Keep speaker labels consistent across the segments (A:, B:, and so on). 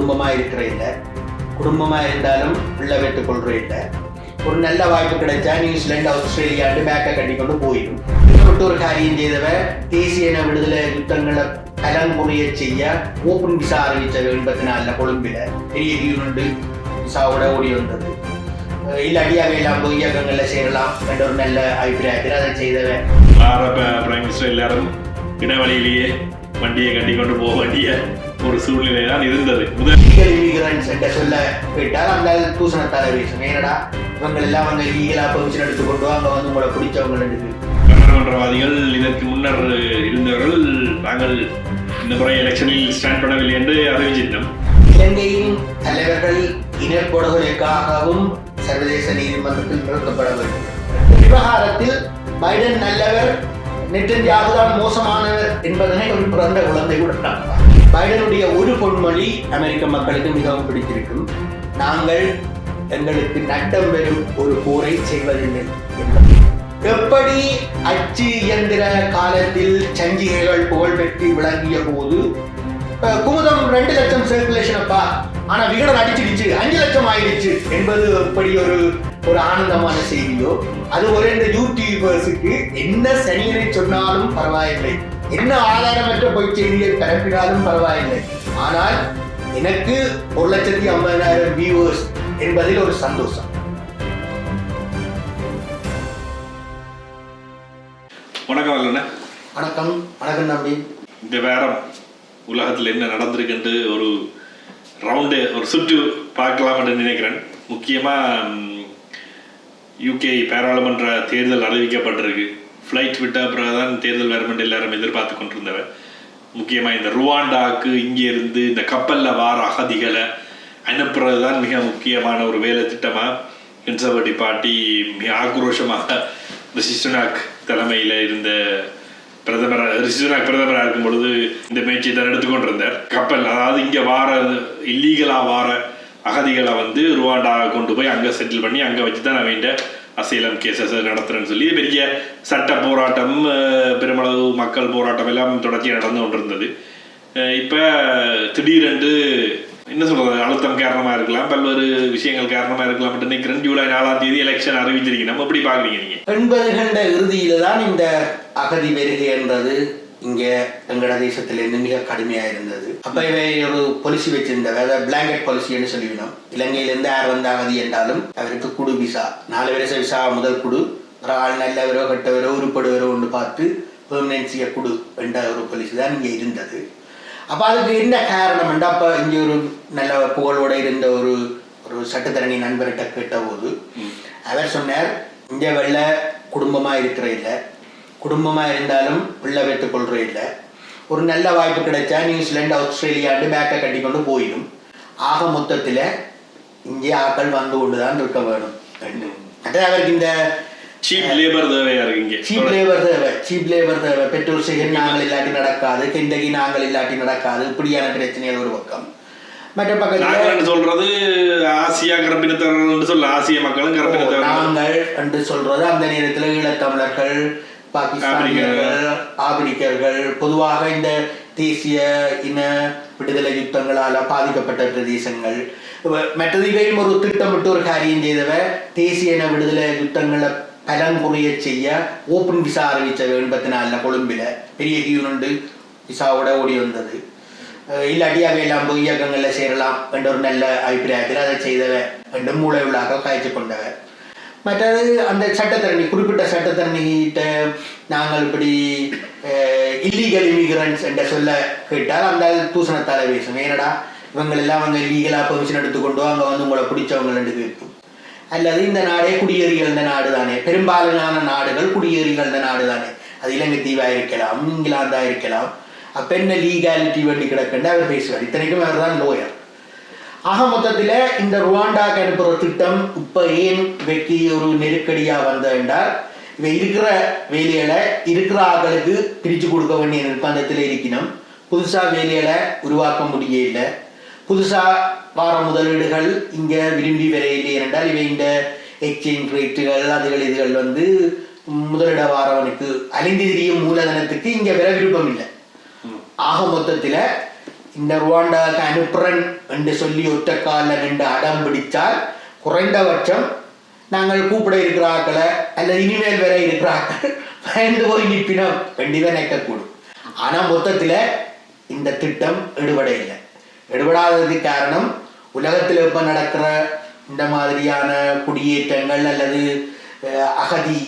A: குடும்பமாக இருக்கிற இல்லை குடும்பமாக இருந்தாலும் பிள்ளை பெற்றுக் கொள்கிற இல்லை ஒரு நல்ல வாய்ப்பு கிடைச்சா நியூசிலாந்து ஆஸ்திரேலியாண்டு பேக்கை கட்டி கொண்டு போயிடும். இப்படி ஒரு காரியம் செய்தவ தேசிய இன விடுதலை யுத்தங்களை கலங்குறைய செய்ய ஓப்பன் விசா அறிவிச்ச எண்பத்தி நாலுல கொழும்பில பெரிய யூனிட் விசாவோட ஓடி வந்தது. அஹ் இல்லாட்டி அவையெல்லாம் போய் இயக்கங்கள்ல சேரலாம் என்ற ஒரு நல்ல அபிப்பிராயத்தில் அதை செய்தவன்
B: பார பிரைம் மினிஸ்டர் எல்லாரும் இடைவெளியிலேயே வண்டியை கட்டி கொண்டு போக வேண்டிய ஒரு சூழ்நிலை தான் இருந்தது. முதல்
A: என்ற சொல்ல கேட்டால் அந்த தூசணத்தால பேசும் ஏனடா? இவங்க எல்லாம் வந்து லீகலா பெர்மிஷன் எடுத்துக்கொண்டு அங்க வந்து உங்களை பிடிச்சவங்க எடுத்து
B: கமரமன்றவாதிகள் இதற்கு முன்னர் இருந்தவர்கள் நாங்கள் இந்த முறை எலெக்ஷனில் ஸ்டாண்ட் பண்ணவில்லை என்று அறிவிச்சிருந்தோம்.
A: இலங்கையின் தலைவர்கள் இனப்படுகொலைக்காகவும் சர்வதேச நீதிமன்றத்தில் நிறுத்தப்பட வேண்டும் விவகாரத்தில் பைடன் நல்லவர் நெட்டன்யாகு தான் மோசமானவர் என்பதனை ஒரு பிறந்த குழந்தை கூட. பைடனுடைய ஒரு பொன்மொழி அமெரிக்க மக்களுக்கு மிகவும் பிடித்திருக்கும். நாங்கள் எங்களுக்கு நட்டம் பெறும் ஒரு போரை செய்வதில்லை என்பது. எப்படி அச்சு இயந்திர காலத்தில் சஞ்சிகைகள் புகழ்பெற்று விளங்கிய போது குமுதம் ரெண்டு லட்சம் சர்க்குலேஷன் அப்பா. ஆனா விகடன் அடிச்சிடுச்சு. அஞ்சு லட்சம் ஆயிடுச்சு என்பது எப்படி ஒரு ஒரு ஆனந்தமான செய்தியோ? அது ஒரு இந்த யூடியூபர்ஸுக்கு என்ன சனியனை சொன்னாலும் பரவாயில்லை. என்ன ஆதாரமற்ற பொய் செய்தியை பரப்பினாலும் பரவாயில்லை. ஆனால் எனக்கு ஒரு லட்சத்தி ஐம்பதாயிரம் வியூவர்ஸ் என்பதில் ஒரு சந்தோஷம்.
B: வணக்கம் அல்லண்ணே
A: வணக்கம் வணக்கம் தம்பி.
B: இந்த வாரம் உலகத்தில் என்ன நடந்திருக்குன்ட்டு ஒரு ரவுண்டு ஒரு சுற்று பார்க்கலாம்னு நினைக்கிறேன். முக்கியமாக யூகே பாராளுமன்ற தேர்தல் அறிவிக்கப்பட்டிருக்கு. ஃப்ளைட் விட்ட பிறகு தான் தேர்தல் வருமென்று எல்லாரும் எதிர்பார்த்து கொண்டிருந்தவர். முக்கியமாக இந்த ருவாண்டாக்கு இங்கேருந்து இந்த கப்பலில் வார அகதிகளை அனுப்புறது தான் மிக முக்கியமான ஒரு வேலை திட்டமாக கன்சர்வேட்டிவ் பார்ட்டி மிக ஆக்ரோஷமாக இந்த சிசுனாக் தலைமையில் இருந்த பிரதமராக ரிஷி பிரதமராக இருக்கும் பொழுது இந்த முயற்சியை தான் எடுத்துக்கொண்டிருந்தார் கப்பல் அதாவது இங்கே வார இல்லீகலாக வார அகதிகளை வந்து ருவாண்டா கொண்டு போய் அங்கே செட்டில் பண்ணி அங்கே வச்சு தான் அவன் அசைலம் கேசஸ் நடத்துறேன்னு சொல்லி பெரிய சட்ட போராட்டம் அஹ், பெருமளவு மக்கள் போராட்டம் எல்லாம் தொடர்ச்சியாக நடந்து கொண்டிருந்தது. அஹ், இப்ப திடீரென்று என்ன சொல்றது அழுத்தம் காரணமா இருக்கலாம் பல்வேறு விஷயங்கள் காரணமாக இருக்கலாம் நினைக்கிறேன். ஜூலை நாலாம் தேதி எலெக்ஷன் அறிவிச்சிருக்கீங்க நம்ம எப்படி பார்க்குறீங்க நீங்கள்
A: எண்பது கண்ட இறுதியில தான் இந்த அகதி வருகை என்றது. இங்க எங்கட தேசத்துல இருந்து மிக கடுமையா இருந்தது. அப்ப இவை ஒரு பாலிசி வச்சிருந்த அதாவது பிளாங்கெட் பாலிசின்னு சொல்லிவிடும். இலங்கையில இருந்து யார் வந்த அகதி என்றாலும் அவருக்கு குடு விசா நாலு வருஷ விசா முதல் குடு. ஒரு ஆள் நல்லவரோ கெட்டவரோ உருப்படுவரோ ஒன்று பார்த்து பெர்மனன்சியை குடு என்ற ஒரு பாலிசி தான் இங்க இருந்தது. அப்ப அதுக்கு என்ன காரணம் அப்ப இங்க ஒரு நல்ல புகழோட இருந்த ஒரு ஒரு சட்டத்தரணி நண்பர்கிட்ட கேட்டபோது அவர் சொன்னார் இங்க வெள்ள குடும்பமா இருக்கிற இல்ல. குடும்பமா இருந்தாலும் பிள்ளை பெற்றுக் கொள்ற இல்ல ஒரு நல்ல வாய்ப்பு கிடைச்சா நியூசிலாந்து ஆஸ்திரேலியாண்டு பேக்கை கட்டி கொண்டு போயிடும். ஆக மொத்தத்துல இங்கே ஆட்கள் வந்து கொண்டுதான் இருக்க வேணும் அதாவது அவருக்கு இந்த
B: சீப் லேபர் தேவையா இருக்கு
A: சீப் லேபர் தேவை. சீப் லேபர் தேவை. பெட்ரோல் ஸ்டேஷன் நாங்கள் இல்லாட்டி நடக்காது. கெண்டகி நாங்கள் இல்லாட்டி நடக்காது. இப்படியான பிரச்சனைகள் ஒரு பக்கம். மற்ற பக்கத்துல
B: சொல்றது ஆசியா கரப்பினத்தவர்கள் சொல்ல ஆசிய மக்களும் கரப்பினத்தவர்கள்.
A: நாங்கள் என்று சொல்றது அந்த நேரத்தில் ஈழத்தமிழர்கள் பாகிஸ்தானியர்கள் ஆப்பிரிக்கர்கள் பொதுவாக இந்த தேசிய இன விடுதலை யுத்தங்களால பாதிக்கப்பட்ட பிரதேசங்கள். மற்றது இவையும் ஒரு திட்டமிட்டு ஒரு காரியம் செய்தவ தேசிய இன விடுதலை யுத்தங்களை பலங்குறைய செய்ய ஓப்பன் விசா அறிவிச்ச எண்பத்தி நாலுல கொழும்பில பெரிய யூனிட் விசாவோட ஓடி வந்தது. இல்லாட்டி அவையெல்லாம் போய் இயக்கங்கள்ல சேரலாம் என்ற ஒரு நல்ல அபிப்பிராயத்தில் அதை செய்தவ என்று மூளை உள்ளாக காய்ச்சி கொண்டவ. மற்றது அந்த சட்டத்தரணி குறிப்பிட்ட சட்டத்தரணிகிட்ட நாங்கள் இப்படி இல்லீகல் இமிகிரண்ட்ஸ் என்ற சொல்ல கேட்டால் அந்த தூசணத்தால பேசும் ஏனடா? இவங்களெல்லாம் அவங்க லீகலாக பெர்மிஷன் எடுத்துக்கொண்டு அங்கே வந்து உங்களை பிடிச்சவங்க கேட்கும் அல்லது இந்த நாடே குடியேறிகள நாடு தானே பெரும்பாலான நாடுகள் குடியேறிகள நாடு தானே அது இலங்கை தீவாக இருக்கலாம் இங்கிலாந்தா இருக்கலாம் அப்ப என்ன லீகாலிட்டி வேண்டி கிடக்குன்னு அவர் பேசுவார். இத்தனைக்கும் அவர் தான் லோயர் ஆக மொத்தத்துல இந்த ருவாண்டாக்கு அனுப்புற திட்டம் இப்ப ஏன் வெக்கி ஒரு நெருக்கடியா வந்த என்றால் இவ இருக்கிற வேலைகளை இருக்கிற ஆட்களுக்கு பிரிச்சு கொடுக்க வேண்டிய நிர்பந்தத்தில் இருக்கணும். புதுசா வேலைகளை உருவாக்க முடியல. புதுசா வார முதலீடுகள் இங்க விரும்பி வரையில்லை என்றால் இவை இந்த எக்ஸ்சேஞ்ச் ரேட்டுகள் அதுகள் இதுகள் வந்து முதலிட வாரவனுக்கு அழிந்து திரியும் மூலதனத்துக்கு இங்க வர விருப்பம் இல்லை. ஆக மொத்தத்துல இந்த ருவாண்டாவுக்கு அனுப்புறன் என்று சொல்லி ஒற்றைக்கால நின்று அடம் பிடித்தால் குறைந்தபட்சம் நாங்கள் கூப்பிட இருக்கிற ஆக்களை அல்லது இனிமேல் வர இருக்கிற ஆக்கள் பயந்து போய் நிற்பினோம் வேண்டிதான் நினைக்கக்கூடும். ஆனால் மொத்தத்தில் இந்த திட்டம் எடுபட இல்லை எடுபடாததுக்கு காரணம் உலகத்தில் இப்போ நடக்கிற இந்த மாதிரியான குடியேற்றங்கள் அல்லது அகதி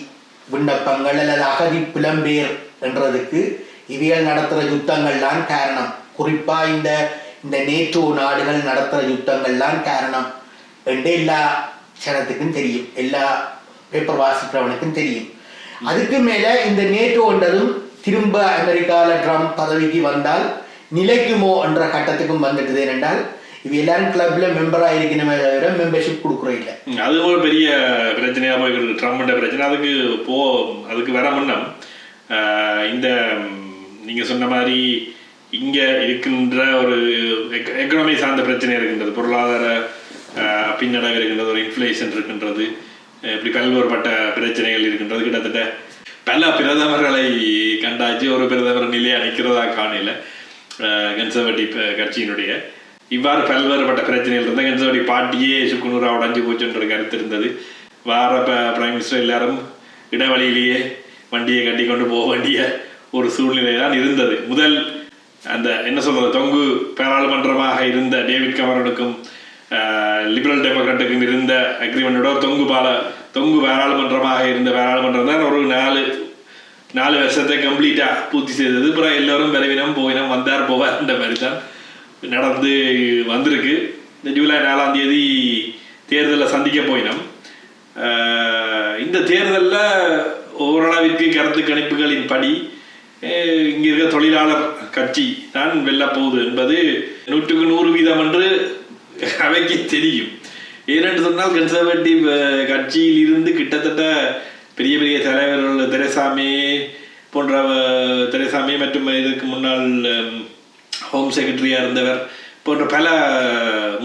A: விண்ணப்பங்கள் அல்லது அகதி புலம்பெயர் என்றதுக்கு இவைகள் நடத்துகிற யுத்தங்கள் தான் காரணம். குறிப்பாக இந்த இந்த நேட்டோ நாடுகள் நடத்துகிற யுத்தங்கள்லாம் காரணம். என்று எல்லா சனத்துக்கும் தெரியும். எல்லா பேப்பர் வாசிக்கிறவனுக்கும் தெரியும். அதுக்கு மேல இந்த நேட்டோன்றதும் திரும்ப அமெரிக்காவில் ட்ரம்ப் பதவிக்கு வந்தால் நிலைக்குமோ என்ற கட்டத்துக்கும் வந்துட்டுது என்றால் இவ எல்லாரும் கிளப்ல மெம்பரா இருக்கணுமே தவிர மெம்பர்ஷிப் கொடுக்குறோம் இல்லை.
B: அது ஒரு பெரிய பிரச்சனையா போய்கிட்டு ட்ரம்ப்ட பிரச்சனை. அதுக்கு போ அதுக்கு வர முன்னம் ஆஹ், இந்த நீங்க சொன்ன மாதிரி இங்க இருக்கின்ற ஒரு எக்கனாமி சார்ந்த பிரச்சனை இருக்கின்றது பொருளாதார பின்னடைவு இருக்கின்றது ஒரு இன்ஃப்ளேஷன் இருக்கின்றது இப்படி பல்வேறுபட்ட பிரச்சனைகள் இருக்கின்றது. கிட்டத்தட்ட பல பிரதமர்களை கண்டாச்சு. ஒரு பிரதமர் நிலையை அணைக்கிறதா காணல. கன்சர்வேட்டிவ் கட்சியினுடைய. இவ்வாறு பல்வேறுபட்ட பிரச்சனைகள் இருந்தால் கன்சர்வேட்டிவ் பார்ட்டியே சுக்குநூறா உடஞ்சு போச்சுன்ற கருத்து இருந்தது. வார பிரைம் மினிஸ்டர் எல்லாரும் இடைவெளியிலேயே வண்டியை கட்டி கொண்டு போக வேண்டிய ஒரு சூழ்நிலை தான் இருந்தது. முதல் அந்த என்ன சொல்றது தொங்கு பாராளுமன்றமாக இருந்த டேவிட் கமரனுக்கும் லிபரல் டெமோக்ராட்டுக்கும் இருந்த அக்ரிமெண்டோட தொங்கு பால தொங்கு பாராளுமன்றமாக இருந்த பாராளுமன்றம் தான் ஒரு நாலு நாலு வருஷத்தை கம்ப்ளீட்டா பூர்த்தி செய்தது. அப்புறம் எல்லோரும் விரைவினம் போயினம் வந்தார் போவார்ன்ற மாதிரி தான் நடந்து வந்திருக்கு. இந்த ஜூலை நாலாம் தேதி தேர்தலில் சந்திக்க போயினோம். இந்த தேர்தலில் ஓரளவிற்கு கருத்து கணிப்புகளின் படி இங்கே இருக்க தொழிலாளர் கட்சி தான் வெல்லப்போகுது என்பது நூற்றுக்கு நூறு வீதம் என்று அவைக்கு தெரியும். ஏனென்று சொன்னால் கன்சர்வேட்டிவ் கட்சியில் இருந்து கிட்டத்தட்ட பெரிய பெரிய தலைவர்கள் தெரசாமி போன்ற தெரசாமி மற்றும் இதற்கு முன்னாள் ஹோம் செக்ரட்டரியாக இருந்தவர் போன்ற பல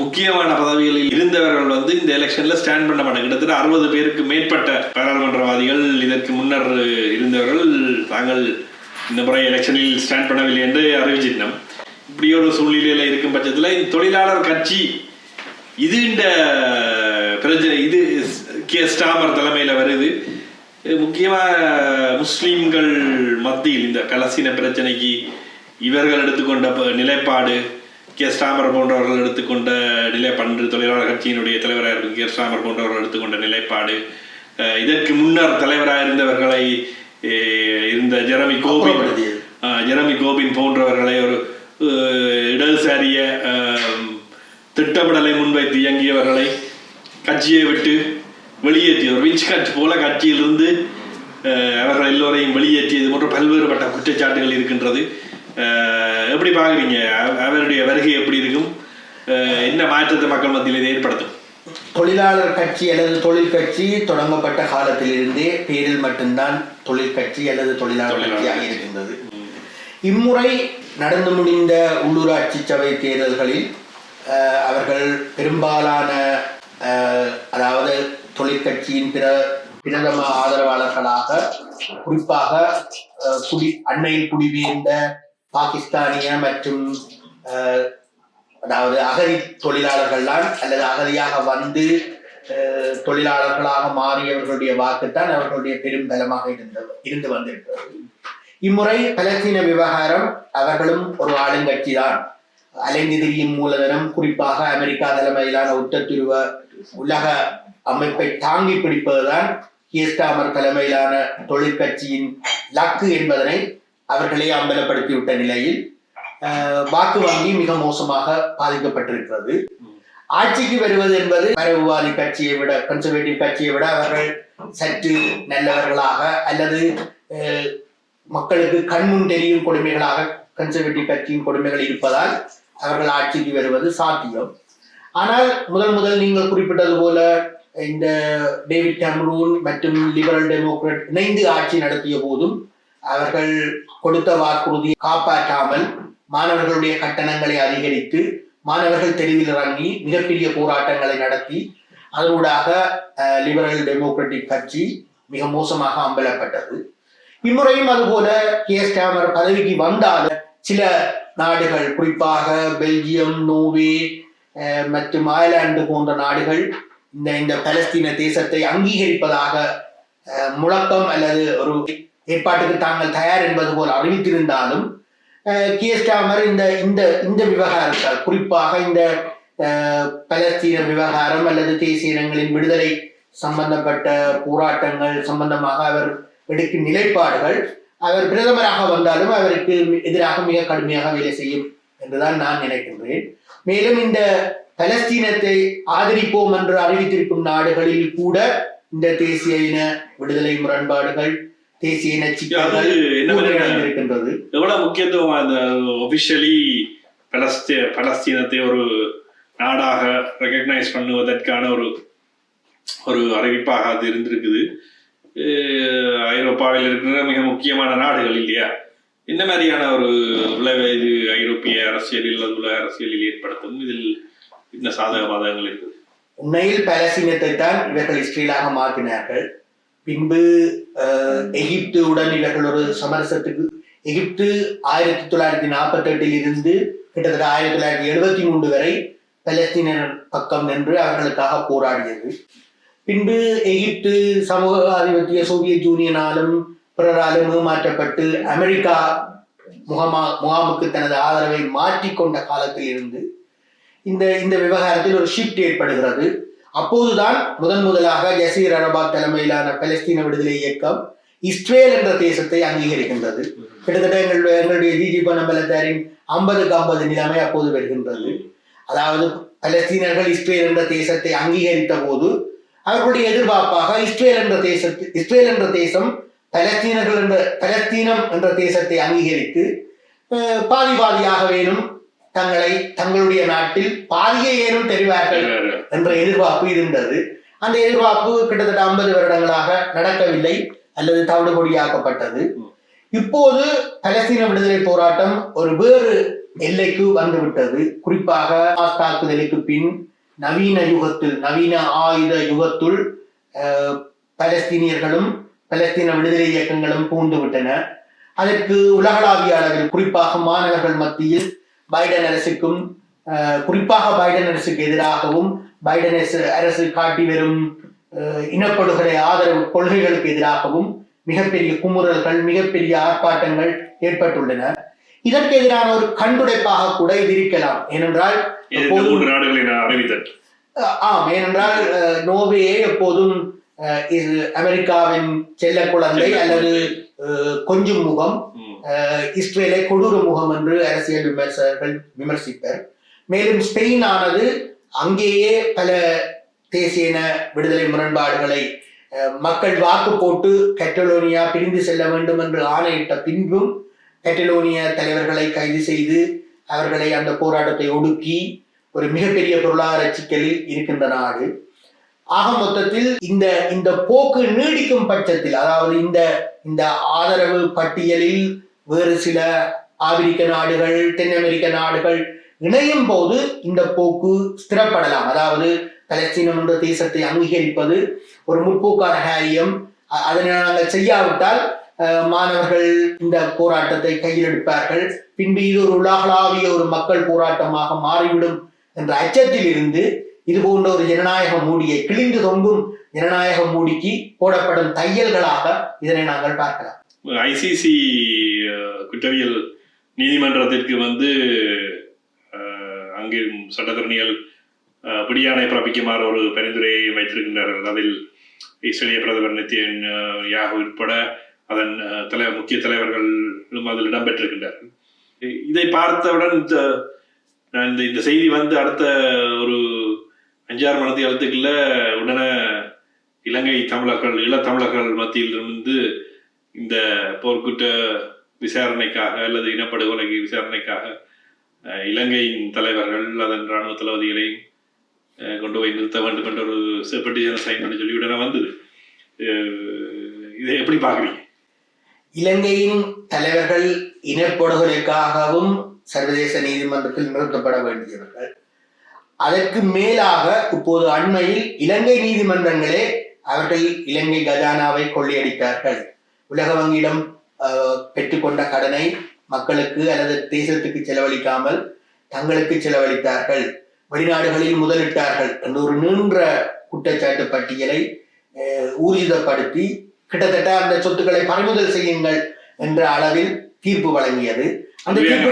B: முக்கியமான பதவிகளில் இருந்தவர்கள் வந்து இந்த எலெக்ஷன்ல ஸ்டாண்ட் பண்ண மாட்டாங்க. கிட்டத்தட்ட அறுபது பேருக்கு மேற்பட்ட பாராளுமன்றவாதிகள் இதற்கு முன்னர் இருந்தவர்கள். தாங்கள் இந்த முறை எலெக்ஷனில் ஸ்டாண்ட் பண்ணவில்லை என்று அறிவிச்சிருந்தோம் இப்படி ஒரு சூழ்நிலையில் இருக்கும் பட்சத்துல இந்த தொழிலாளர் கட்சி இது இந்த பிரச்சனை இது கே ஸ்டாமர் தலைமையில வருது. முக்கியமாக முஸ்லீம்கள் மத்தியில் இந்த கலசின பிரச்சனைக்கு இவர்கள் எடுத்துக்கொண்ட ப- நிலைப்பாடு கே ஸ்டாமர் போன்றவர்கள் எடுத்துக்கொண்ட நிலைப்பாடு தொழிலாளர் கட்சியினுடைய தலைவராக இருக்கும் கே ஸ்டாமர் போன்றவர்கள் எடுத்துக்கொண்ட நிலைப்பாடு அஹ் இதற்கு முன்னர் தலைவராக இருந்தவர்களை அஹ் இருந்த ஜெரமி கோபின் ஜெரமி கோபின் போன்றவர்களை ஒரு இடதுசாரிய திட்டமிடலை முன்வைத்து இயங்கியவர்களை கட்சியை விட்டு வெளியேற்றிய ஒரு விச் கட் போல கட்சியிலிருந்து அவர்கள் எல்லோரையும் வெளியேற்றியது போன்ற பல்வேறுபட்ட குற்றச்சாட்டுகள் இருக்கின்றது. எப்படி பார்க்குறீங்க? அவ- அவருடைய வருகை எப்படி இருக்கும்? என்ன மாற்றத்தை மக்கள் மத்தியில் இது ஏற்படுத்தும்?
A: தொழிலாளர் கட்சி அல்லது தொழில் கட்சி தொடங்கப்பட்ட காலத்திலிருந்தே பேரில் மட்டும்தான் தொழில் கட்சி அல்லது தொழிலாளர் கட்சியாக
B: கட்சி.
A: இருக்கின்றது இம்முறை நடந்து முடிந்த உள்ளூராட்சி சபை தேர்தல்களில் அஹ், அவர்கள் பெரும்பாலான அஹ், அதாவது தொழிற்கட்சியின் பிற பிரதம ஆதரவாளர்களாக குறிப்பாக குடி அண்மையில் குடிபெயர்ந்த பாகிஸ்தானிய மற்றும் அஹ், அதாவது அகதி தொழிலாளர்கள்தான் அல்லது அகதியாக வந்து அஹ், தொழிலாளர்களாக மாறியவர்களுடைய வாக்குத்தான் அவர்களுடைய பெரும் பலமாக இருந்தது இருந்து வந்திருக்கிறது. இம்முறை பலஸ்தீன விவகாரம் அவர்களும் ஒரு ஆளுங்கட்சி தான் அலைந்து திரியும் மூலதனம் குறிப்பாக அமெரிக்கா தலைமையிலான உத்தத்துருவ உலக அமைப்பை தாங்கி பிடிப்பதுதான் கியஸ்டாமர் தலைமையிலான தொழிற்கட்சியின் லக்கு என்பதனை அவர்களே அம்பலப்படுத்திவிட்ட நிலையில் வாக்கு வங்கி மிக மோசமாக பாதிக்கப்பட்டிருக்கிறது. ஆட்சிக்கு வருவது என்பது மரபுவாதி கட்சியை விட கன்சர்வேட்டிவ் கட்சியை விட அவர்கள் சற்று நல்லவர்களாக அல்லது அஹ், மக்களுக்கு கண்முன் தெரியும் கொடுமைகளாக கன்சர்வேட்டிவ் கட்சியின் கொடுமைகள் இருப்பதால் அவர்கள் ஆட்சிக்கு வருவது சாத்தியம். ஆனால் முதல் முதல் நீங்கள் குறிப்பிட்டது போல இந்த டேவிட் கேமரூன் மற்றும் லிபரல் டெமோக்ராட் இணைந்து ஆட்சி நடத்திய போதும் அவர்கள் கொடுத்த வாக்குறுதியை காப்பாற்றாமல் மாணவர்களுடைய கட்டணங்களை அதிகரித்து மாணவர்கள் தெருவில் இறங்கி மிகப்பெரிய போராட்டங்களை நடத்தி அதனூடாக லிபரல் டெமோக்ராட்டிக் கட்சி மிக மோசமாக அம்பலப்பட்டது. இம்முறையும் அதுபோல கே. ஸ்டாமர் பதவிக்கு வந்தால் சில நாடுகள் குறிப்பாக பெல்ஜியம் நோவே மற்றும் அயர்லாந்து போன்ற நாடுகள் இந்த இந்த பலஸ்தீன தேசத்தை அங்கீகரிப்பதாக முழக்கம் அல்லது ஒரு ஏற்பாட்டுக்கு தாங்கள் தயார் என்பது போல் அறிவித்திருந்தாலும் கியஸ்டாமர் இந்த இந்த இந்த விவகாரத்தால் குறிப்பாக இந்த பலஸ்தீன விவகாரம் அல்லது தேசிய இனங்களின் விடுதலை சம்பந்தப்பட்ட போராட்டங்கள் சம்பந்தமாக அவர் எடுக்கும் நிலைப்பாடுகள் அவர் பிரதமராக வந்தாலும் அவருக்கு எதிராக மிக கடுமையாக வேலை செய்யும் என்றுதான் நான் நினைக்கின்றேன். மேலும் இந்த பலஸ்தீனத்தை ஆதரிப்போம் என்று அறிவித்திருக்கும் நாடுகளில் கூட இந்த தேசிய இன விடுதலை முரண்பாடுகள் தேசிய இருக்கின்றது
B: எவ்வளவு முக்கியத்துவம் அந்த ஒபிஷியலி பலஸ்தீ பலஸ்தீனத்தை ஒரு நாடாக ரெகக்னைஸ் பண்ணுவதற்கான ஒரு ஒரு அறிவிப்பாக அது இருந்திருக்குது. ஐரோப்பாவில் இருக்கிற மிக முக்கியமான நாடுகள் இல்லையா? என்ன மாதிரியான ஒரு விளைவை இது ஐரோப்பிய அரசியலில் உலக அரசியலில் ஏற்படுத்தும்? இதில் என்ன சாதக பாதகங்கள் இருக்குது?
A: உண்மையில் பாலஸ்தீனத்தை தான் இவர்கள் இஸ்ரேலாக மாற்றினார்கள். பின்பு எகிப்து உடன் இவர்கள் ஒரு சமரசத்துக்கு எகிப்து ஆயிரத்தி தொள்ளாயிரத்தி நாற்பத்தி எட்டில் இருந்து கிட்டத்தட்ட ஆயிரத்தி தொள்ளாயிரத்தி எழுபத்தி மூன்று வரை பலஸ்தீனர் பக்கம் நின்று அவர்களுக்காக போராடியது. பின்பு எகிப்து சமூக ஆதிபத்திய சோவியத் யூனியனாலும் பிறராலும் ஏமாற்றப்பட்டு அமெரிக்கா முகமா முகாமுக்கு தனது ஆதரவை மாற்றிக்கொண்ட காலத்தில் இருந்து இந்த இந்த விவகாரத்தில் ஒரு ஷிஃப்ட் ஏற்படுகிறது. அப்போதுதான் முதன் முதலாக ஜசீர் அரபாத் தலைமையிலான பலஸ்தீன விடுதலை இயக்கம் இஸ்ரேல் என்ற தேசத்தை அங்கீகரிக்கின்றது. கிட்டத்தட்ட எங்களுடைய எங்களுடைய ஜிஜி பனம்பலத்தாரின் ஐம்பதுக்கு ஐம்பது நிலைமை அப்போது வருகின்றது. அதாவது பலஸ்தீனர்கள் இஸ்ரேல் என்ற தேசத்தை அங்கீகரித்த போது அவர்களுடைய எதிர்பார்ப்பாக இஸ்ரேல் என்ற தேசத்து இஸ்ரேல் என்ற தேசம் பலஸ்தீனர்கள் என்ற பலஸ்தீனம் என்ற தேசத்தை அங்கீகரித்து அஹ், பாதி பாதியாக வேணும் தங்களை தங்களுடைய நாட்டில் பாதியை ஏனும் தெரிவார்கள். என்ற எதிர்பார்ப்பு இருந்தது. அந்த எதிர்பார்ப்பு கிட்டத்தட்ட ஐம்பது வருடங்களாக நடக்கவில்லை அல்லது தவிடுபொடியாக்கப்பட்டது. இப்போது பலஸ்தீன விடுதலை போராட்டம் ஒரு வேறு எல்லைக்கு வந்துவிட்டது. குறிப்பாக தாக்குதலுக்கு பின் நவீன யுகத்தில் நவீன ஆயுத யுகத்துள் அஹ், பலஸ்தீனியர்களும் பலஸ்தீன விடுதலை இயக்கங்களும் பூந்து விட்டன அதற்கு உலகளாவிய அளவில் குறிப்பாக மாணவர்கள் மத்தியில் பைடன் அரசுக்கும் குறிப்பாக பைடன் அரசுக்கு எதிராகவும் பைடன் அரசு- காட்டி வரும் இனப்படுகொலை ஆதரவு கொள்கைகளுக்கு எதிராகவும் மிகப்பெரிய குமுறல்கள் மிகப்பெரிய ஆர்ப்பாட்டங்கள் ஏற்பட்டுள்ளன. இதற்கு எதிரான ஒரு கண்டுடைப்பாக கூட இது இருக்கலாம். ஏனென்றால் ஆம். ஏனென்றால் அஹ், நோர்வே எப்போதும் இது அமெரிக்காவின் செல்ல குழந்தை அல்லது கொஞ்சும் முகம். இஸ்ரேலை கொடூர முகம் என்று அரசியல் விமர்சகர்கள் விமர்சிப்பர். மேலும் ஸ்பெயின் ஆனது அங்கேயே பல தேசியன விடுதலை முரண்பாடுகளை மக்கள் வாக்கு போட்டு கட்டலோனியா பிரிந்து செல்ல வேண்டும் என்று ஆணையிட்ட பின்பும் கட்டலோனிய தலைவர்களை கைது செய்து அவர்களை அந்த போராட்டத்தை ஒடுக்கி ஒரு மிகப்பெரிய பொருளாதார சிக்கலில் இருக்கின்ற நாடு. ஆக மொத்தத்தில் இந்த இந்த போக்கு நீடிக்கும் பட்சத்தில் அதாவது இந்த இந்த ஆதரவு பட்டியலில் வேறு சில ஆப்பிரிக்க நாடுகள் தென் அமெரிக்க நாடுகள் இணையும் போது இந்த போக்கு ஸ்திரப்படலாம். அதாவது பலஸ்தீனம் என்ற தேசத்தை அங்கீகரிப்பது ஒரு முற்போக்கான காரியம். அதனை நாங்கள் செய்யாவிட்டால் மாணவர்கள் இந்த போராட்டத்தை கையில் எடுப்பார்கள். பின்பு இது ஒரு உலகளாவிய ஒரு மக்கள் போராட்டமாக மாறிவிடும் என்ற அச்சத்தில் இருந்து இது போன்ற ஒரு ஜனநாயக மூடியை கிழிந்து தொங்கும் ஜனநாயக மூடிக்கு போடப்படும் தையல்களாக இதனை நாங்கள் பார்க்கலாம்.
B: ஐசிசி குற்றவியல் நீதிமன்றத்திற்கு வந்து அஹ், அங்கே சட்டத்தரணிகள் பிறப்பிக்குமாறு ஒரு பரிந்துரையை வைத்திருக்கின்றார்கள் அதில் இஸ்ரேலிய பிரதமர் நித்தியன் அஹ், யாகு உட்பட அதன் தலை முக்கிய தலைவர்களும் அதில் இடம்பெற்றிருக்கின்றார்கள் இதை பார்த்தவுடன் இந்த நான் இந்த இந்த செய்தி வந்து அடுத்த ஒரு அஞ்சாறு மணி காலத்துக்குள்ள உடனே இலங்கை தமிழர்கள் இளத்தமிழர்கள் மத்தியில் இருந்து இந்த போர்க்குற்ற விசாரணைக்காக அல்லது இனப்படுகொலைக்கு விசாரணைக்காக இலங்கையின் தலைவர்கள் அதன் இராணுவ தளபதிகளையும் அஹ், கொண்டு போய் நிறுத்த வேண்டும் என்ற ஒரு பெட்டிஷனை சைன் பண்ணி சொல்லி உடனே வந்தது. அஹ், இதை எப்படி பார்க்குறீங்க?
A: இலங்கையின் தலைவர்கள் இனப்படுகொலைக்காகவும் சர்வதேச நீதிமன்றத்தில் நிறுத்தப்பட வேண்டியவர்கள். அதற்கு மேலாக இப்போது அண்மையில் இலங்கை நீதிமன்றங்களே அவர்கள் இலங்கை கஜானாவை கொள்ளையடித்தார்கள். உலக வங்கியிடம் ஆஹ், பெற்றுக்கொண்ட கடனை மக்களுக்கு அல்லது தேசத்துக்கு செலவழிக்காமல் தங்களுக்கு செலவழித்தார்கள். வெளிநாடுகளில் முதலிட்டார்கள். என்ற ஒரு நீண்ட குற்றச்சாட்டு பட்டியலை ஊர்ஜிதப்படுத்தி கிட்டத்தட்ட அந்த சொத்துக்களை பறிமுதல் செய்யுங்கள் என்ற அளவில் தீர்ப்பு வழங்கியது. அந்த தீர்ப்பு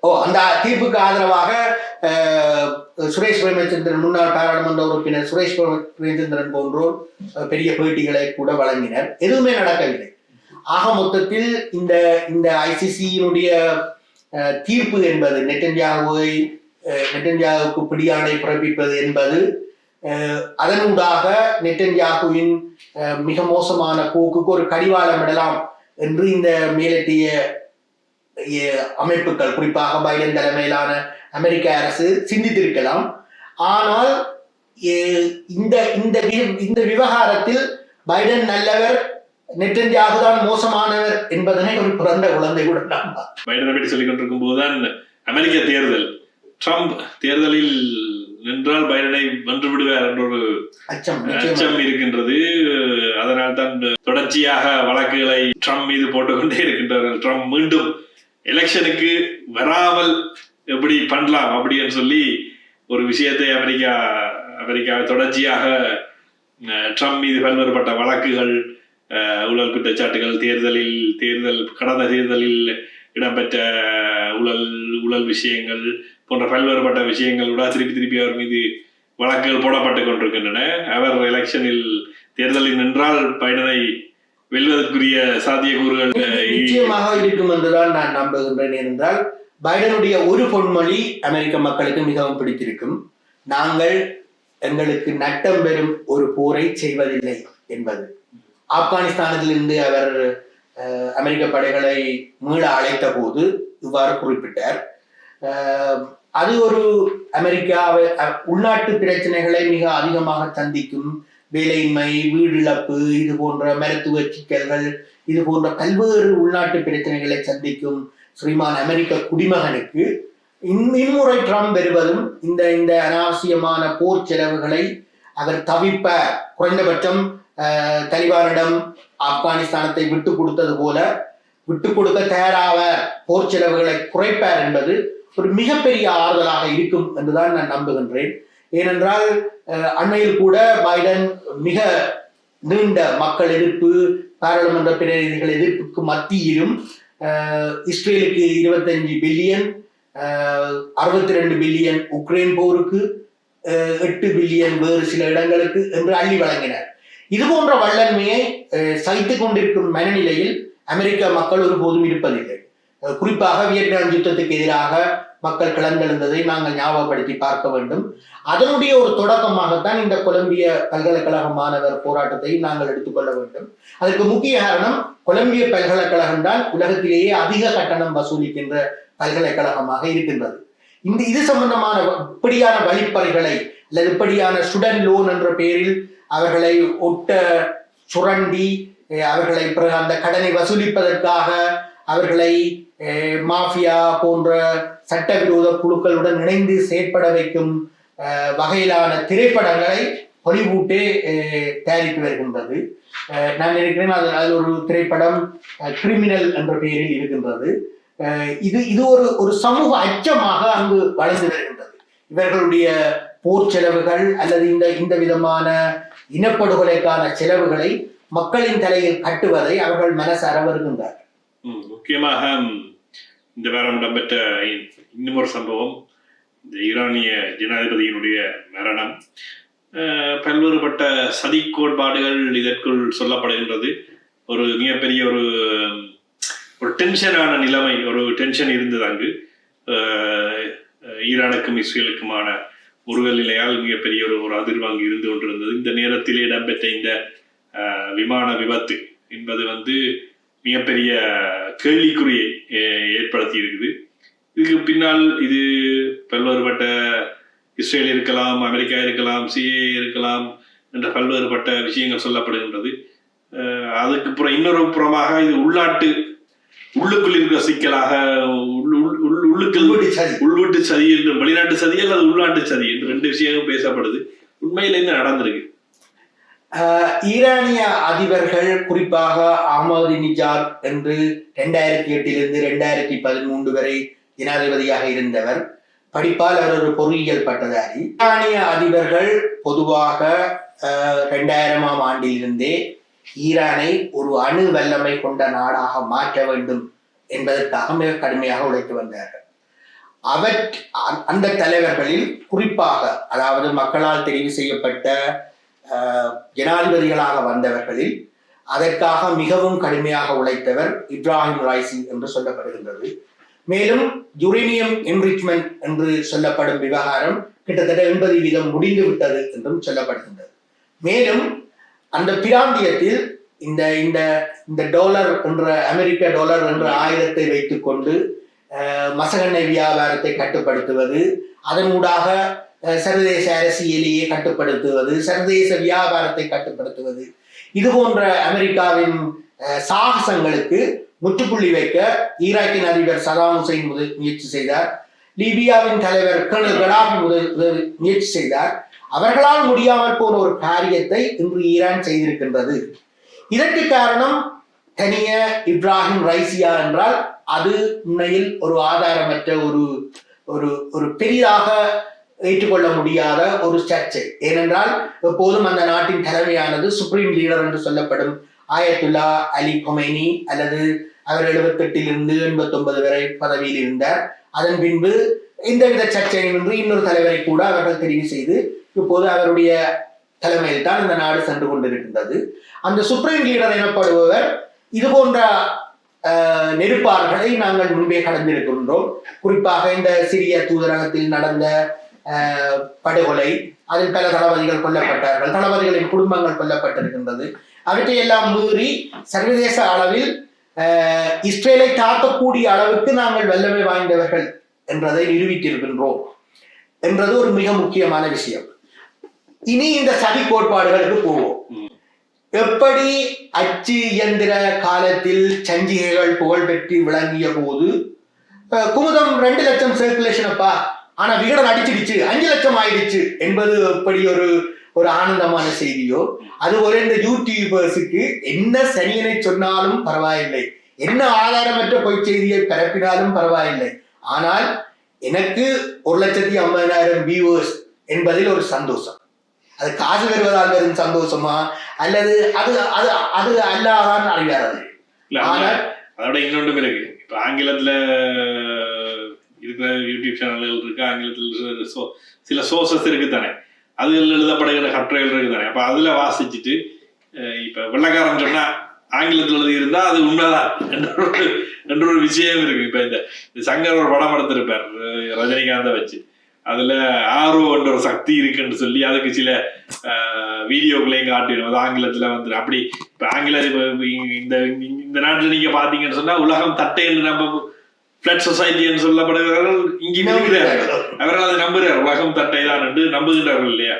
A: ஓ அந்த தீர்ப்புக்கு ஆதரவாக சுரேஷ் பிரேமச்சந்திரன் முன்னாள் பாராளுமன்ற உறுப்பினர் சுரேஷ் பிரேம- பிரேமச்சந்திரன் போன்றோர் பெரிய பேட்டிகளை கூட வழங்கினர். எதுவுமே நடக்கவில்லை. ஆக மொத்தத்தில் இந்த இந்த ஐசிசியினுடைய தீர்ப்பு என்பது நெட்டன்யாகுவை அஹ், நெட்டன்யாகுவுக்கு பிடியாணை பிறப்பிப்பது என்பது அதனூடாக நெட்டன்யாகுவின் மிக மோசமான போக்குக்கு ஒரு கடிவாளம் இடலாம் என்று இந்த மேலத்திய அமைப்புகள் குறிப்பாக பைடன் தலைமையிலான அமெரிக்க அரசு சிந்தித்திருக்கலாம். ஆனால் இந்த இந்த இந்த விவகாரத்தில் பைடன் நல்லவர் நெட்டன்யாகு தான் மோசமானவர் என்பதனை ஒரு பிறந்த குழந்தை கூட
B: பைடனை பற்றி சொல்லிக் கொண்டிருக்கும் போதுதான் அமெரிக்க தேர்தல். ட்ரம்ப் தேர்தலில் நின்றால் பைடனை வென்று விடுவார் என்ற ஒரு
A: அச்சம்
B: இருக்கின்றது. அதனால் தான் தொடர்ச்சியாக வழக்குகளை ட்ரம்ப் மீது போட்டுக்கொண்டே இருக்கின்றார்கள். ட்ரம்ப் மீண்டும் எலெக்ஷனுக்கு வராமல் எப்படி பண்ணலாம் அப்படின்னு சொல்லி ஒரு விஷயத்தை அமெரிக்கா அமெரிக்கா தொடர்ச்சியாக ட்ரம்ப் மீது பல்வேறுபட்ட வழக்குகள் ஊழல் குற்றச்சாட்டுகள் தேர்தலில் தேர்தல் கடந்த தேர்தலில் இடம்பெற்ற ஊழல் ஊழல் விஷயங்கள் போன்ற பல்வேறுபட்ட விஷயங்கள் கூட திருப்பி திருப்பி அவர் மீது வழக்குகள் போடப்பட்டு கொண்டிருக்கின்றன. அவர் எலெக்ஷனில் தேர்தலில் நின்றால் பைடனை வெல்வதற்குரிய சாத்தியக்கூறுகள்
A: நிச்சயமாக இருக்கும் என்றுதான் நான் நம்புகின்றேன் என்றால் பைடனுடைய ஒரு பொன்மொழி அமெரிக்க மக்களுக்கு மிகவும் பிடித்திருக்கும். நாங்கள் எங்களுக்கு நட்டம் பெறும் ஒரு போரை செய்வதில்லை என்பது. ஆப்கானிஸ்தானத்திலிருந்து அவர் அமெரிக்க படைகளை மீள அழைத்த போது இவ்வாறு குறிப்பிட்டார். அது ஒரு அமெரிக்காவை உள்நாட்டு பிரச்சனைகளை மிக அதிகமாக சந்திக்கும் வேலையின்மை வீடிழப்பு இது போன்ற மருத்துவ சிக்கல்கள் இது போன்ற பல்வேறு உள்நாட்டு பிரச்சனைகளை சந்திக்கும் ஸ்ரீமான் அமெரிக்க குடிமகனுக்கு இம்முறை ட்ரம்ப் பெறுவதும் இந்த இந்த அனாவசியமான போர் செலவுகளை அவர் தவிப்ப குறைந்தபட்சம் தலிபானிடம் ஆப்கானிஸ்தானத்தை விட்டு கொடுத்தது போல விட்டு கொடுக்க தயாராவார் போர் செலவுகளை குறைப்பார் என்பது ஒரு மிகப்பெரிய ஆறுதலாக இருக்கும் என்றுதான் நான் நம்புகின்றேன். ஏனென்றால் அண்மையில் கூட பைடன் மிக நீண்ட மக்கள் எதிர்ப்பு பாராளுமன்ற பிரதிநிதிகள் எதிர்ப்புக்கு மத்தியிலும் இஸ்ரேலுக்கு இருபத்தஞ்சு பில்லியன் அறுபத்தி ரெண்டு பில்லியன் உக்ரைன் போருக்கு எட்டு பில்லியன் வேறு சில இடங்களுக்கு என்று அள்ளி வழங்கினர். இது போன்ற வல்லன்மையை சகித்துக் கொண்டிருக்கும் மனநிலையில் அமெரிக்க மக்கள் ஒருபோதும் இருப்பதில்லை. குறிப்பாக வியட்நாம் யுத்தத்துக்கு எதிராக மக்கள் கிளர்ந்தெழுந்ததை நாங்கள் ஞாபகப்படுத்தி பார்க்க வேண்டும். அதனுடைய ஒரு தொடக்கமாகத்தான் இந்த கொலம்பிய பல்கலைக்கழக மாணவர் போராட்டத்தை நாங்கள் எடுத்துக்கொள்ள வேண்டும். அதற்கு முக்கிய காரணம் கொலம்பிய பல்கலைக்கழகம் தான் உலகத்திலேயே அதிக கட்டணம் வசூலிக்கின்ற பல்கலைக்கழகமாக இருக்கின்றது. இந்த இது சம்பந்தமான இப்படியான வழிப்பறைகளை அல்லது இப்படியான ஸ்டூடெண்ட் லோன் என்ற பெயரில் அவர்களை ஒட்ட சுரண்டி அவர்களை பிறகு அந்த கடனை வசூலிப்பதற்காக அவர்களை மாஃபியா போன்ற சட்டவிரோத குழுக்களுடன் இணைந்து செயற்பட வைக்கும் வகையிலான திரைப்படங்களை ஹாலிவுட்டே தயாரித்து வருகின்றது. நான் நினைக்கிறேன் அது அது ஒரு திரைப்படம் கிரிமினல் என்ற பெயரில் இருக்கின்றது. இது இது ஒரு ஒரு சமூக அச்சமாக அங்கு வளர்ந்து வருகின்றது. இவர்களுடைய போர் செலவுகள் அல்லது இந்த இந்த விதமான இனப்படுகொலைக்கான செலவுகளை மக்களின் தலையில் கட்டுவதை அவர்கள் மனசார வருகின்றார்
B: முக்கியமாக இந்த வாரம் இடம்பெற்ற இன்னும் ஒரு சம்பவம். இந்த ஈரானிய ஜனாதிபதியினுடைய மரணம். பல்வேறுபட்ட சதி கோட்பாடுகள் இதற்குள் சொல்லப்படுகின்றது. ஒரு மிகப்பெரிய ஒரு ஒரு டென்ஷனான நிலைமை ஒரு டென்ஷன் இருந்தது அங்கு. ஈரானுக்கும் இஸ்ரேலுக்குமான முருகல் நிலையால் மிகப்பெரிய ஒரு ஒரு அதிர்வாங்கி இருந்து கொண்டிருந்தது. இந்த நேரத்தில் இடம்பெற்ற இந்த விமான விபத்து என்பது வந்து மிகப்பெரிய கேள்விக்குறியை ஏற்படுத்தி இருக்குது இதுக்கு பின்னால் இது பல்வேறுபட்ட இஸ்ரேல் இருக்கலாம் அமெரிக்கா இருக்கலாம் சிஏ இருக்கலாம் என்ற பல்வேறுபட்ட விஷயங்கள் சொல்லப்படுகின்றது. அதுக்கு புறம் இன்னொரு புறமாக இது உள்நாட்டு உள்ளுக்குள் இருக்கிற சிக்கலாக உள்- உள்- உள்- உள்ளுக்குள்
A: உள்வீட்டு சதி.
B: உள்வீட்டு சதி என்று வெளிநாட்டு சதி அல்லது உள்நாட்டு சதி என்று ரெண்டு விஷயங்களும் பேசப்படுது. உண்மையில் என்ன நடந்திருக்கு.
A: ஈரானிய அதிபர்கள் குறிப்பாக அஹமது நிஜாத் என்று ரெண்டாயிரத்தி எட்டிலிருந்து ரெண்டாயிரத்தி பதிமூன்று வரை ஜனாதிபதியாக இருந்தவர். படிப்பால் அவர் ஒரு பொறியியல் பட்டதாரி. ஈரானிய அதிபர்கள் பொதுவாக ரெண்டாயிரமாம் ஆண்டிலிருந்தே ஈரானை ஒரு அணு வல்லமை கொண்ட நாடாக மாற்ற வேண்டும் என்பதற்காக மிக கடுமையாக உழைத்து வந்தார்கள். அவர் அந்த தலைவர்களில் குறிப்பாக அதாவது மக்களால் தெரிவு செய்யப்பட்ட ஜனாதிபதிகளாக வந்தவர்களில் அதற்காக மிகவும் கடுமையாக உழைத்தவர் இப்ராஹிம் ராய்சி என்று சொல்லப்படுகின்றது. மேலும் யுரேனியம் என்ரிச்மெண்ட் என்று சொல்லப்படும் விவகாரம் கிட்டத்தட்ட எண்பது வீதம் முடிந்து விட்டது என்றும் சொல்லப்படுகின்றது. மேலும் அந்த பிராந்தியத்தில் இந்த இந்த இந்த டாலர் என்ற அமெரிக்க டாலர் என்ற ஆயுதத்தை வைத்துக்கொண்டு மசகண்ணை வியாபாரத்தை கட்டுப்படுத்துவது அதனூடாக சர்வதேச அரசியலையே கட்டுப்படுத்துவது சர்வதேச வியாபாரத்தை கட்டுப்படுத்துவது. இது போன்ற அமெரிக்காவின் சாகசங்களுக்கு முற்றுப்புள்ளி வைக்க ஈராக்கின் அதிபர் சதாம் ஹுசைன் முதல் முயற்சி செய்தார். லிபியாவின் தலைவர் கர்னல் கடாபி முதல் முதல் முயற்சி செய்தார். அவர்களால் முடியாமல் போன ஒரு காரியத்தை இன்று ஈரான் செய்திருக்கின்றது. இதற்கு காரணம் தனிய இப்ராஹிம் ரைசியா என்றால் அது உண்மையில் ஒரு ஆதாரமற்ற ஒரு ஒரு ஒரு பெரிதாக ஏற்றுக்கொள்ள முடியாத ஒரு சர்ச்சை. ஏனென்றால் எப்போதும் அந்த நாட்டின் தலைமையானது சுப்ரீம் லீடர் என்று சொல்லப்படும் ஆயத்துல்லா அலி கொமைனி அல்லது அவர் எழுபத்தெட்டில் இருந்து எண்பத்தொன்பது வரை பதவியில் இருந்தார். அதன் பின்பு எந்தவித சர்ச்சையும் என்று இன்னொரு தலைவரை கூட அவர்கள் தெரிவு செய்து இப்போது அவருடைய தலைமையில் தான் இந்த நாடு சென்று கொண்டிருக்கின்றது. அந்த சுப்ரீம் லீடர் எனப்படுபவர் இது போன்ற அஹ், நெருப்பார்களை நாங்கள் முன்பே கடந்திருக்கின்றோம். குறிப்பாக இந்த சிறிய தூதரகத்தில் நடந்த படுகொலை அதில் பல தளபதிகள் கொல்லப்பட்டார்கள் தளபதிகளின் குடும்பங்கள் கொல்லப்பட்டிருக்கின்றது. அவற்றையெல்லாம் மீறி சர்வதேச அளவில் அஹ், இஸ்ரேலை தாக்கக்கூடிய அளவுக்கு நாங்கள் வல்லமை வாய்ந்தவர்கள் என்றதை நிரூபித்திருக்கின்றோம் என்றது ஒரு மிக முக்கியமான விஷயம். இனி இந்த சதி கோட்பாடுகளுக்கு போவோம். எப்படி அச்சு இயந்திர காலத்தில் சஞ்சிகைகள் புகழ் பெற்று விளங்கிய போது குமுதம் ரெண்டு லட்சம் சர்க்குலேஷன் அப்பா. ஆனா விகடன் அடிச்சிடுச்சு அஞ்சு லட்சம் ஆயிடுச்சு என்பது எப்படி ஒரு ஒரு ஆனந்தமான செய்தியோ? அது ஒரு இந்த யூடியூபர்ஸுக்கு என்ன சனியனை சொன்னாலும் பரவாயில்லை. என்ன ஆதாரமற்ற பொய் செய்தியை பரப்பினாலும் பரவாயில்லை. ஆனால் எனக்கு ஒரு லட்சத்தி ஐம்பதாயிரம் வியூவர்ஸ் என்பதில் ஒரு சந்தோஷம். அது காசு வருவதால் வரும் சந்தோஷமா? அல்லது அது அது அது அல்லாதான் அறிவார்
B: இல்ல
A: ஆனால்
B: அதோட இன்னொன்றும் இருக்கு. இப்ப ஆங்கிலத்துல இருக்கிற யூடியூப் சேனல்கள் இருக்கு ஆங்கிலத்தில் சில சோர்சஸ் இருக்கு தானே. அதில் எழுதப்படுகிற கட்டுரைகள் இருக்கு தானே. அப்ப அதுல வாசிச்சுட்டு இப்ப வெள்ளக்காரன் சொன்னா ஆங்கிலத்தில் எழுதி இருந்தா அது உண்மைதான் என்ற ஒரு விஷயம் இருக்கு. இப்ப இந்த சங்கர் ஒரு படம் எடுத்திருப்பார் ரஜினிகாந்த வச்சு. அதுல ஆர்வ என்ற ஒரு சக்தி இருக்குன்னு சொல்லி அதுக்கு சில வீடியோக்களையும் காட்டிடும். அது ஆங்கிலத்துல வந்துடும் அப்படி இப்ப ஆங்கில இந்த இந்த நாட்டுல நீங்க பாத்தீங்கன்னு சொன்னா உலகம் தட்டை என்று நம்ம பிளட் சொசைட்டின்னு சொல்லப்படுகிறார்கள் இங்கே இருக்கிறார்கள் அவர்கள் அதை நம்புகிறார் உலகம் தட்டை தான் என்று நம்புகிறார்கள் இல்லையா?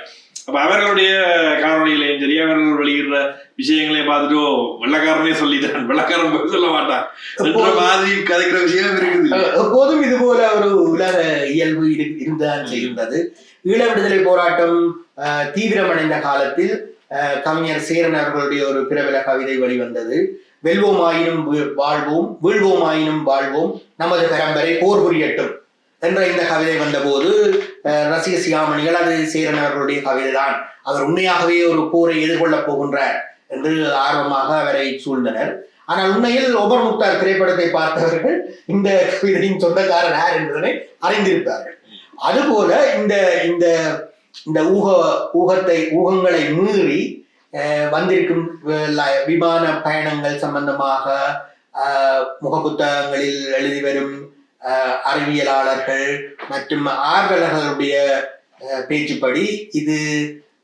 B: அப்ப அவர்களுடைய காணொலிகளையும் சரி அவர்கள் வெளியிடுற விஷயங்களையும் பார்த்துட்டு "ஓ, வெள்ளக்காரனே சொல்லிட்டான். வெள்ளக்காரன் சொல்ல மாட்டான். என்ற மாதிரி கதைக்கிற விஷயம் இருக்குது.
A: எப்போதும் இது போல ஒரு உலக இயல்பு இரு- இருந்துதான் செய்கின்றது ஈழ விடுதலை போராட்டம் தீவிரமடைந்த காலத்தில் கவிஞர் சேரன் அவர்களுடைய ஒரு பிரபல கவிதை வெளிவந்தது வெல்வோமாயினும் வீ- வாழ்வோம் வீழ்வோமாயினும் வாழ்வோம் நமது பரம்பரை போர் புரியட்டும் என்ற இந்த கவிதை வந்தபோது அஹ், ரசிக சிகாமணிகள் அது சேரன் அவர்களுடைய கவிதை தான் அவர் உண்மையாகவே ஒரு போரை எதிர்கொள்ளப் போகின்றார் என்று ஆர்வமாக அவரை சூழ்ந்தனர். ஆனால் உண்மையில் ஒபர் முக்தார் திரைப்படத்தை பார்த்தவர்கள் இந்த கவிதையின் சொந்தக்காரர் யார் என்பதனை அறிந்திருப்பார்கள். அதுபோல இந்த இந்த இந்த ஊக ஊகத்தை ஊகங்களை மீறி அஹ், வந்திருக்கும் ல- விமான பயணங்கள் சம்பந்தமாக முகப்புத்தகங்களில் எழுதி வரும் அறிவியலாளர்கள் மற்றும் ஆர்வலர்களுடைய பேச்சுப்படி இது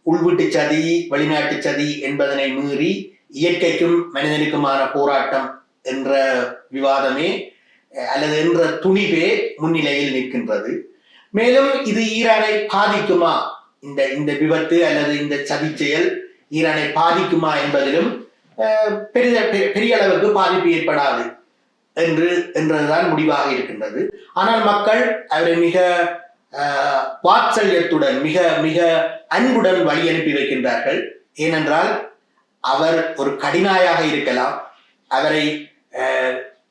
A: உள்வீட்டு சதி வெளிநாட்டு சதி என்பதனை மீறி இயற்கைக்கும் மனிதனுக்குமான போராட்டம் என்ற விவாதமே அஹ், அல்லது என்ற துணிவே முன்னிலையில் நிற்கின்றது. மேலும் இது ஈரானை பாதிக்குமா? இந்த இந்த விபத்து அல்லது இந்த சதி செயல் ஈரானை பாதிக்குமா என்பதிலும் அஹ், பெரிய பெ- பெரிய அளவுக்கு பாதிப்பு ஏற்படாது என்று என்றதுதான் முடிவாக இருக்கின்றது. ஆனால் மக்கள் அவரை மிக அஹ், வாத்சல்யத்துடன் மிக மிக அன்புடன் வழி அனுப்பி வைக்கின்றார்கள். ஏனென்றால் அவர் ஒரு கடினாயாக இருக்கலாம். அவரை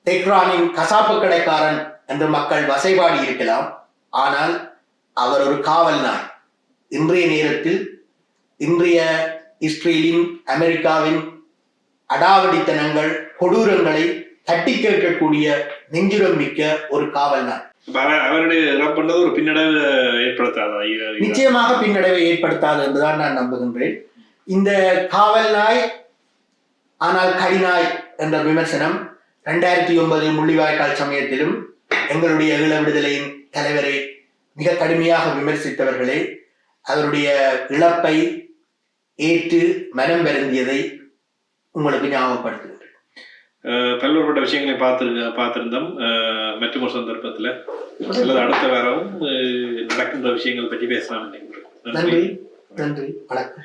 A: தெஹ்ரானின் கசாப்பு கடைக்காரன் என்று மக்கள் வசைபாடி இருக்கலாம். ஆனால் அவர் ஒரு காவல் நாய். இன்றைய நேரத்தில் இன்றைய இஸ்ரேலின் அமெரிக்காவின் அடாவடித்தனங்கள் கொடூரங்களை தட்டி கேட்கக்கூடிய நெஞ்சுரம் மிக்க ஒரு காவல் நாய்.
B: அவருடைய ஒரு பின்னடைவு ஏற்படுத்தாதா?
A: நிச்சயமாக பின்னடைவை ஏற்படுத்தாது என்றுதான் நான் நம்புகின்றேன். இந்த காவல் நாய் ஆனால் கடிநாய் என்ற விமர்சனம் ரெண்டாயிரத்தி ஒன்பதில் முள்ளிவாய்க்கால் சமயத்திலும் எங்களுடைய ஈழ விடுதலையின் தலைவரை மிக கடுமையாக விமர்சித்தவர்களே அவருடைய இழப்பை ஏற்று மனம் வருந்தியதை உங்களுக்கு ஞாபகப்படுத்துகின்றேன்.
B: அஹ் பல்வேறுபட்ட விஷயங்களை பார்த்து பார்த்திருந்தோம். மற்றும் ஒரு சந்தர்ப்பத்துல. அல்லது அடுத்த வாரம் நடக்கின்ற விஷயங்கள் பற்றி பேசலாம்
A: நன்றி. நன்றி. வணக்கம்.